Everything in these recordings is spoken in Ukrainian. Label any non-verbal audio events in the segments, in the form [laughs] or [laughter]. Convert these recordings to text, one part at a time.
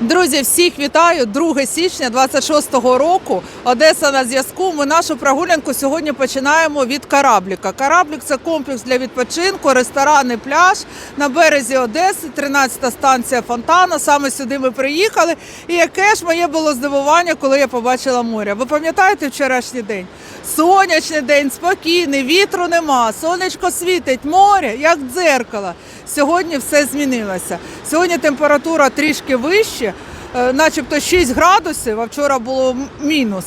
Друзі, всіх вітаю! 2 січня 26-го року. Одеса на зв'язку. Ми нашу прогулянку сьогодні починаємо від корабліка. Кораблік це комплекс для відпочинку, ресторани, пляж на березі Одеси, 13-та станція Фонтана. Саме сюди ми приїхали. І яке ж моє було здивування, коли я побачила море. Ви пам'ятаєте вчорашній день? Сонячний день, спокійний, вітру нема, сонечко світить, море як дзеркало. Сьогодні все змінилося. Сьогодні температура трішки вище, е, начебто 6 градусів, а вчора було мінус.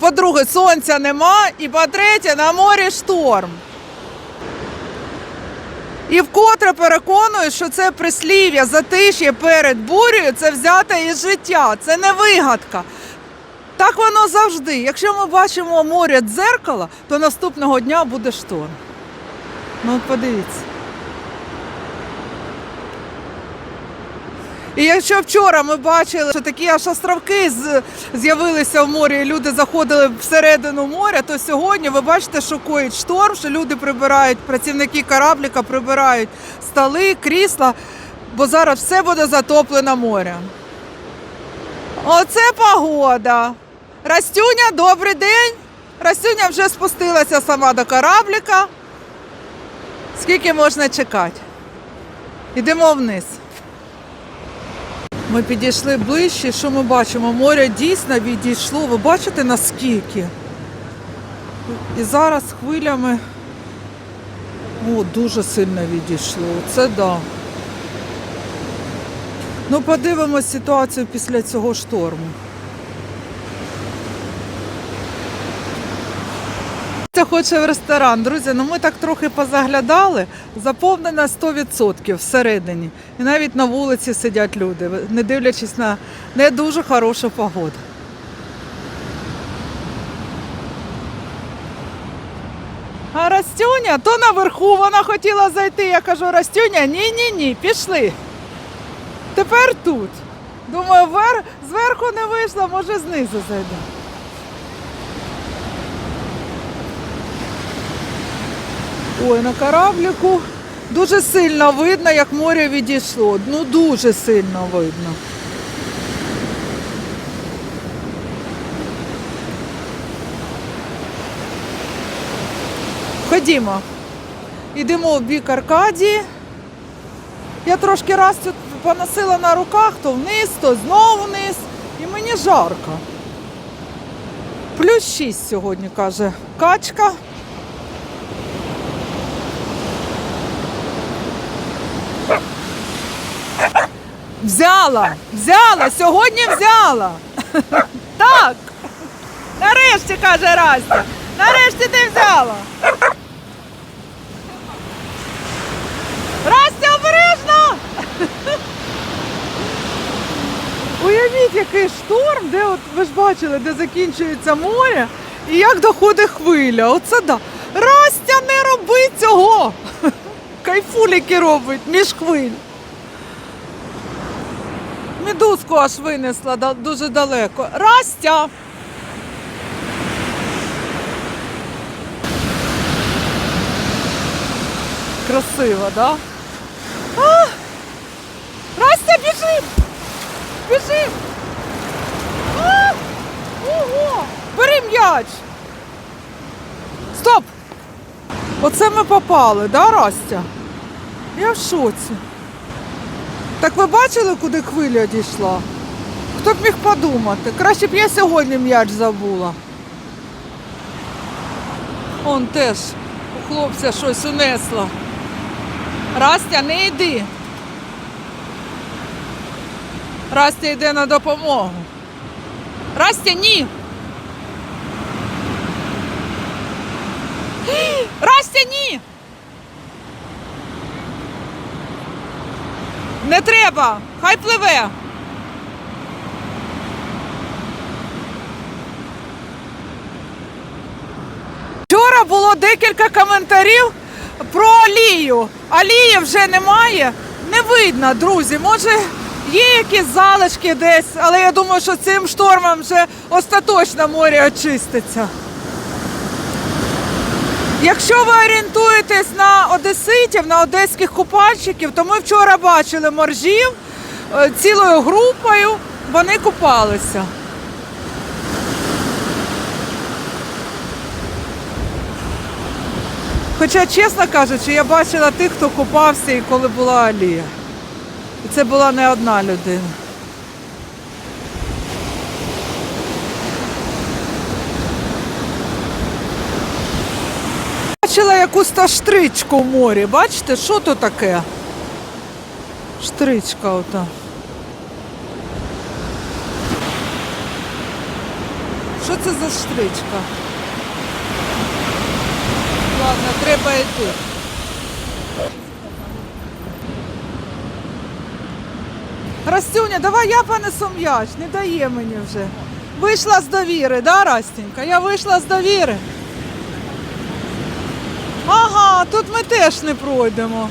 По-друге, сонця нема, і по-третє, на морі шторм. І вкотре переконую, що це прислів'я затиш'я перед бурею це взяте із життя, це не вигадка. Так воно завжди. Якщо ми бачимо море дзеркало, то наступного дня буде шторм. Ну, подивіться. І якщо вчора ми бачили, що такі аж островки з'явилися в морі, і люди заходили всередину моря, то сьогодні ви бачите, шокують шторм, що люди прибирають, працівники корабліка прибирають столи, крісла, бо зараз все буде затоплено морем. Оце погода. Растюня, добрий день. Растюня вже спустилася сама до корабліка. Скільки можна чекати? Йдемо вниз. Ми підійшли ближче. Що ми бачимо? Море дійсно відійшло. Ви бачите наскільки? І зараз хвилями. О, дуже сильно відійшло. Це да. Ну, подивимось ситуацію після цього шторму. Це хоче в ресторан. Друзі, ну ми так трохи позаглядали. Заповнено 100% всередині. І навіть на вулиці сидять люди, не дивлячись на не дуже хорошу погоду. А Растюня то наверху вона хотіла зайти. Я кажу, Растюня, ні-ні ні, пішли. Тепер тут. Думаю, вер... зверху не вийшла, може знизу зайде. Ой, на корабліку дуже сильно видно, як море відійшло. Ну дуже сильно видно. Ходімо. Йдемо в бік Аркадії. Я трошки раз тут поносила на руках, то вниз, то знову вниз. І мені жарко. Плюс 6 сьогодні, каже качка. Взяла, взяла, сьогодні взяла. [laughs] Так. Нарешті, каже Растя. Нарешті ти взяла. Растя, обережно! [laughs] Уявіть, який шторм, де от ви ж бачили, де закінчується море і як доходить хвиля. Оце да. Растя, не роби цього! [laughs] Кайфуліки робить між хвиль. Медузку аж винесла дуже далеко. Растя! Красиво, да? А! Растя, біжи! Біжи! А! Ого! Бери м'яч! Стоп! Оце ми попали, да, Растя? Я в шоці. Так ви бачили, куди хвиля дійшла? Хто б міг подумати? Краще б я сьогодні м'яч забула. Он теж у хлопця щось унесло. Растя, не йди. Растя йде на допомогу. Растя, ні. Растя, ні. Не треба, хай пливе. Вчора було декілька коментарів про Алію. Алії вже немає. Не видно, друзі. Може, є якісь залишки десь, але я думаю, що цим штормом вже остаточно море очиститься. Якщо ви орієнтуєтесь на одеситів, на одеських купальщиків, то ми вчора бачили моржів, е, цілою групою вони купалися. Хоча, чесно кажучи, я бачила тих, хто купався і коли була Алія. І це була не одна людина. Бачила якусь та штричку в морі. Бачите, що то таке? Штричка ота. Що це за штричка? Ладно, треба йти. Растюня, давай я понесу м'яч, не дає мені вже. Вийшла з довіри, да, Растенька? Я вийшла з довіри. Тут ми теж не пройдемо.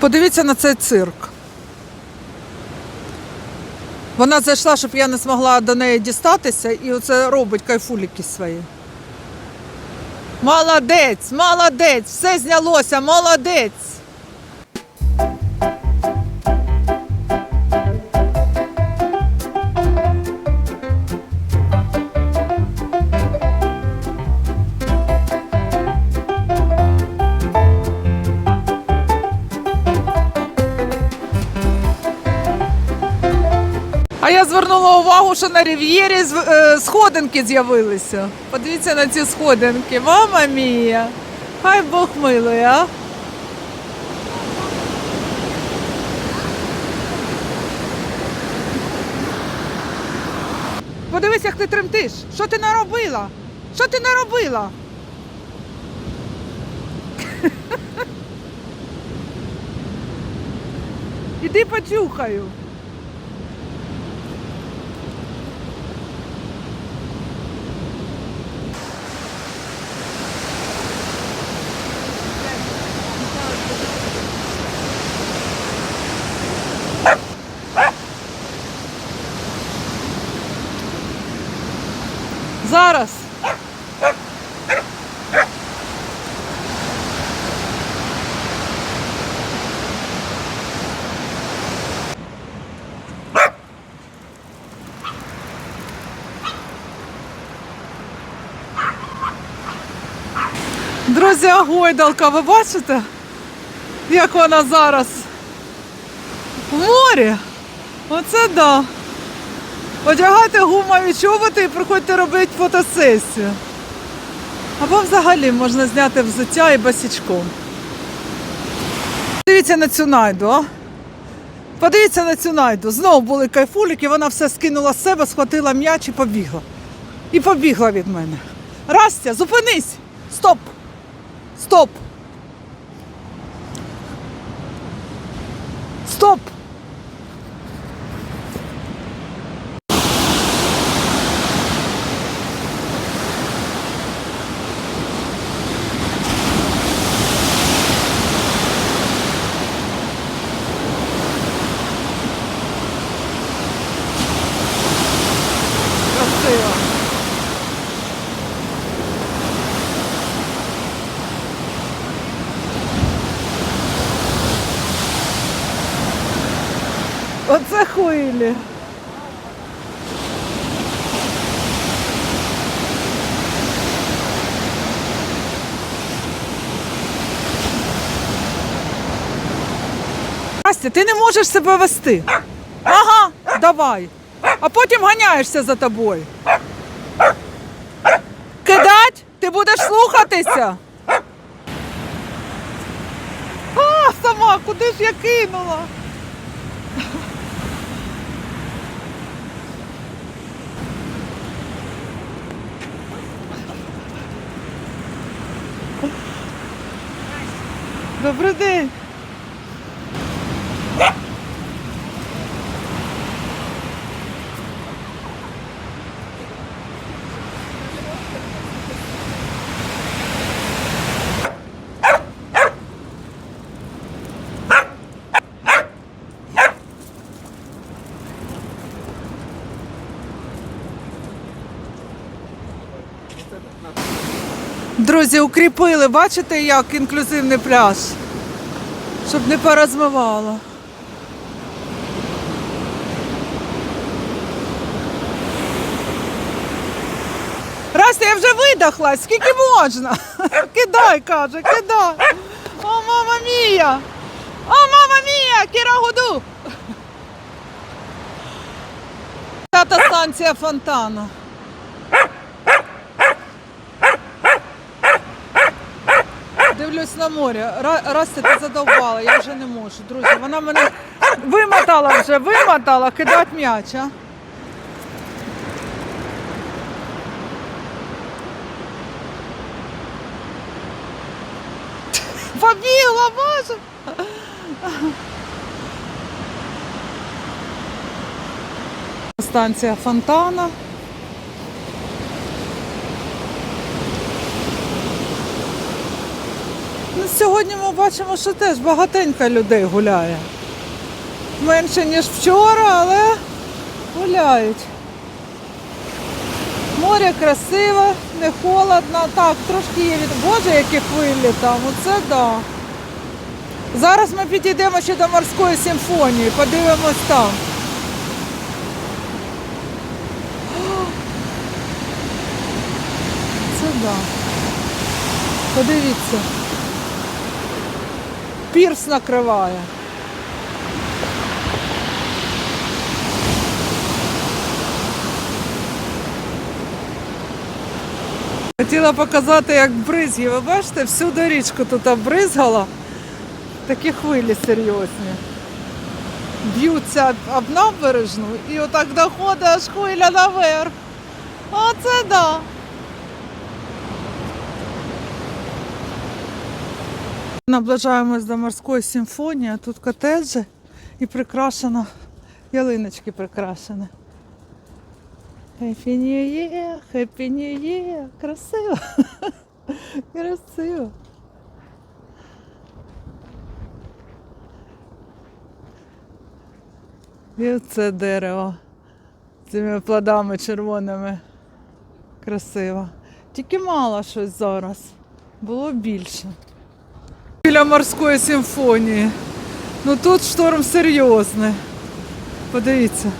Подивіться на цей цирк. Вона зайшла, щоб я не змогла до неї дістатися, і оце робить кайфуліки свої. Молодець, молодець, все знялося, молодець. Увагу, що на Рів'єрі е, сходинки з'явилися. Подивіться на ці сходинки. Мама мія. Хай Бог милує, а. Подивись, як ти тремтиш. Що ти наробила? Що ти наробила? [laughs] Іди почухаю. Зараз. Друзі, гойдалка, ви бачите, як вона зараз? В морі. Оце да. Одягайте гумові чоботи і приходьте робити фотосесію. Або взагалі можна зняти взуття і босічком. Подивіться на цю найду, а? Подивіться на цю найду. Знову були кайфуліки, вона все скинула з себе, схватила м'яч і побігла. І побігла від мене. Растя, зупинись! Стоп! Стоп! Стоп! Красиво. Оце хвилі. Настя, ти не можеш себе вести. Ага, давай. А потім ганяєшся за тобою. Кидать? Ти будеш слухатися. А, сама, куди ж я кинула? Добрий день. Друзі, укріпили, бачите, як інклюзивний пляж, щоб не порозмивало. Растя, я вже видохлась, скільки можна? [laughs] Кидай, каже, кидай. О, мама мія! О, мама мія! Кірагуду! П'ята станція фонтану. Дивлюсь на море. Ра- Растя, ти задовбала, я вже не можу. Друзі, вона мене вимотала вже, вимотала, кидать м'яч, а? Побігла, боже! Станція фонтана. Сьогодні ми бачимо, що теж багатенько людей гуляє. Менше, ніж вчора, але гуляють. Море красиве, не холодно. Так, трошки є від. Боже, які хвилі там, оце да. Зараз ми підійдемо ще до морської симфонії, подивимось там. Це да. Подивіться. Пірс накриває. Хотіла показати, як бризги. Ви бачите, всю доріжку тут обризгала. Такі хвилі серйозні. Б'ються об- набережну і отак доходить аж хвиля наверх. Оце да. Наближаємось до морської симфонії, а тут котеджі і прикрашено, ялиночки прикрашені. Happy New Year, Happy New Year. Красиво. [laughs] Красиво. І це дерево з цими плодами червоними. Красиво. Тільки мало щось зараз. Було більше. Біля морської симфонії. Ну тут шторм серйозний. Подивіться.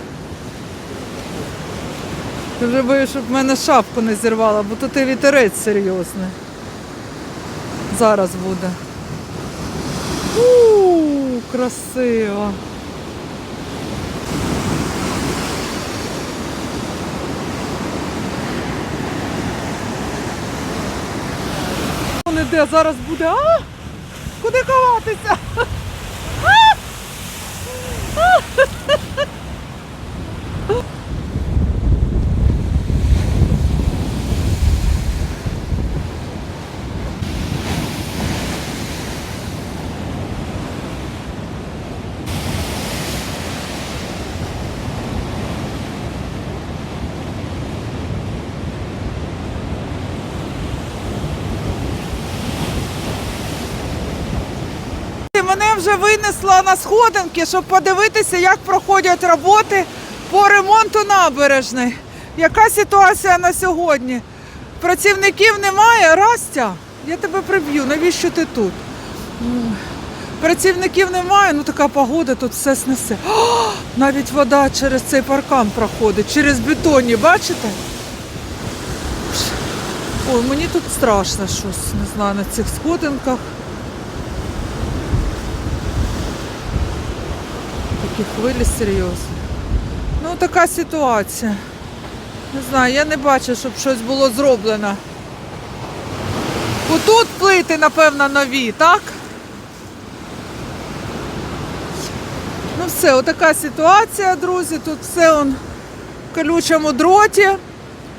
Я вже боюсь, щоб в мене шапку не зірвала, бо тут і вітерець серйозний. Зараз буде. У, красиво. Іде, зараз буде. А? Куди ховатися? І Мене вже винесла на сходинки, щоб подивитися, як проходять роботи по ремонту набережної. Яка ситуація на сьогодні? Працівників немає, Растя, я тебе приб'ю, навіщо ти тут? Працівників немає, ну така погода, тут все снесе. О, навіть вода через цей паркан проходить, через бетонні, бачите? Ой, мені тут страшно щось, не знаю, на цих сходинках. Такі хвилі серйозні. Ну, така ситуація. Не знаю, я не бачу, щоб щось було зроблено. Отут плити, напевно, нові, так? Ну все, отака ситуація, друзі. Тут все он в колючому дроті.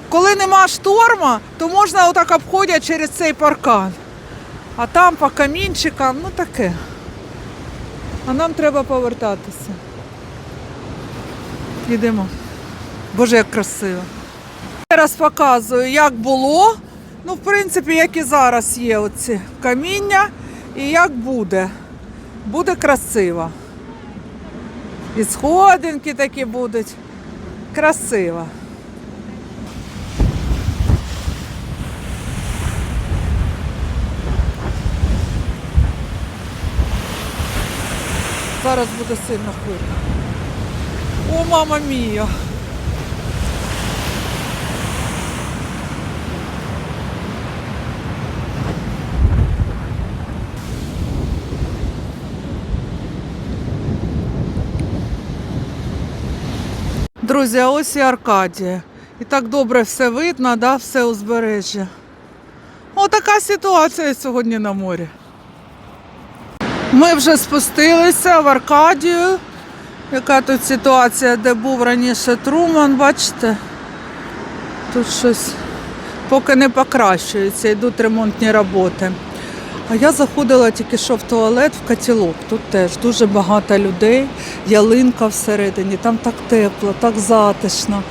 Коли нема шторма, то можна отак обходити через цей паркан. А там по камінчикам, ну таке. А нам треба повертатися. Йдемо. Боже, як красиво. Зараз показую, як було. Ну, в принципі, як і зараз є оці каміння. І як буде. Буде красиво. І сходинки такі будуть. Красиво. Зараз буде сильно хвиля. О, мама мія! Друзі, а ось і Аркадія. І так добре все видно, да, все узбережжя. О, така ситуація сьогодні на морі. Ми вже спустилися в Аркадію. Яка тут ситуація, де був раніше Труман, бачите? Тут щось поки не покращується, йдуть ремонтні роботи. А я заходила тільки що в туалет в котілок. Тут теж дуже багато людей, ялинка всередині, там так тепло, так затишно.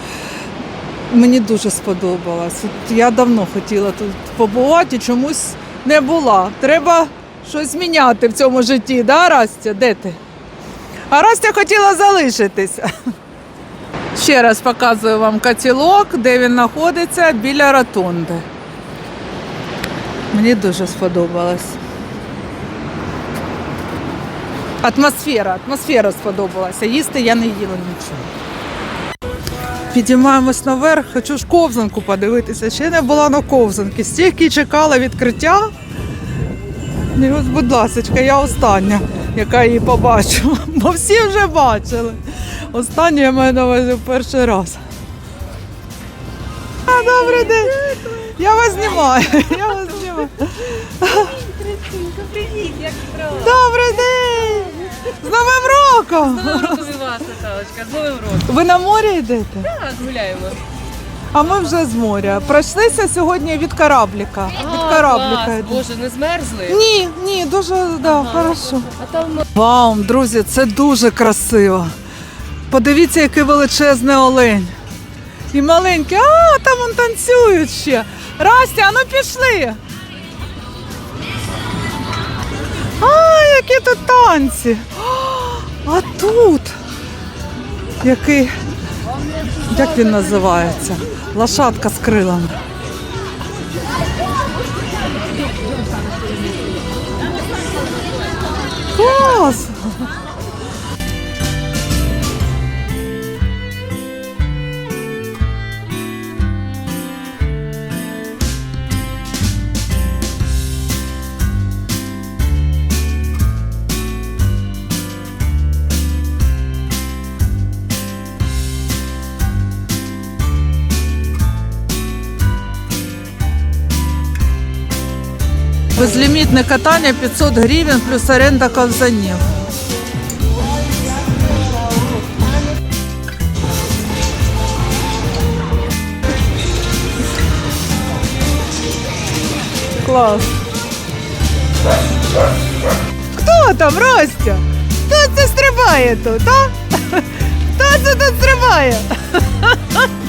Мені дуже сподобалось. От я давно хотіла тут побувати чомусь не була. Треба щось міняти в цьому житті, да, Растя? Де ти? А Растя хотіла залишитися. Ще раз показую вам котілок, де він знаходиться біля ротонди. Мені дуже сподобалось. Атмосфера, атмосфера сподобалася. Їсти я не їла нічого. Підіймаємось наверх, хочу ж ковзанку подивитися. Ще не була на ковзанки. Стільки чекала відкриття. І ось, будь ласка, я остання, яка її побачила. [laughs] Бо всі вже бачили. Остання я маю на увазі в перший раз. А, добрий день! Я вас знімаю. [laughs] Я вас знімаю. Привіт, як справа? Добрий день! З Новим роком! З Новим роком і вас, Наталочка, з Новим роком. Ви на морі йдете? Так, гуляємо. А ми вже з моря. Пройшлися сьогодні від корабліка. Від корабліка. клас. Боже, не змерзли? Ні, ні, дуже да, хорошо. А там Вау, друзі, це дуже красиво. Подивіться, який величезний олень. І маленький, а там он танцюють ще. Растя, а ну пішли. А, які тут танці. А тут. Який. Як він називається? Лошадка з крилами. Клас! Безлімітне катання 500 гривень плюс оренда ковзанів. Клас. Хто там, Ростя? Хто це стрибає тут, а? Хто це тут стрибає? [laughs]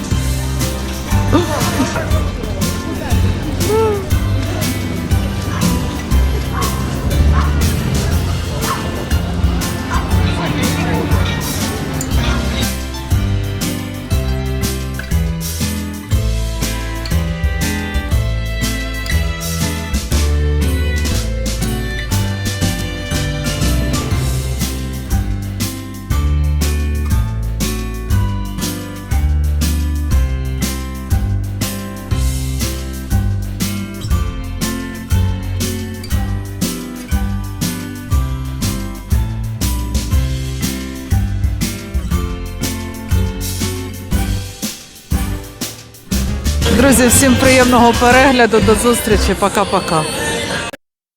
Друзі, всім приємного перегляду. До зустрічі. Пока-пока.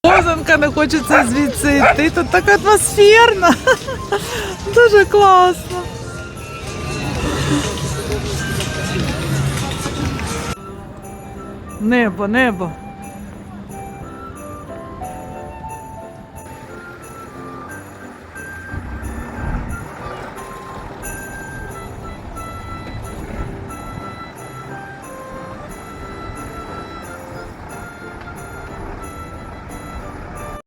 Козанка не хочеться звідси йти. Тут так атмосферно. Дуже класно. Небо, небо.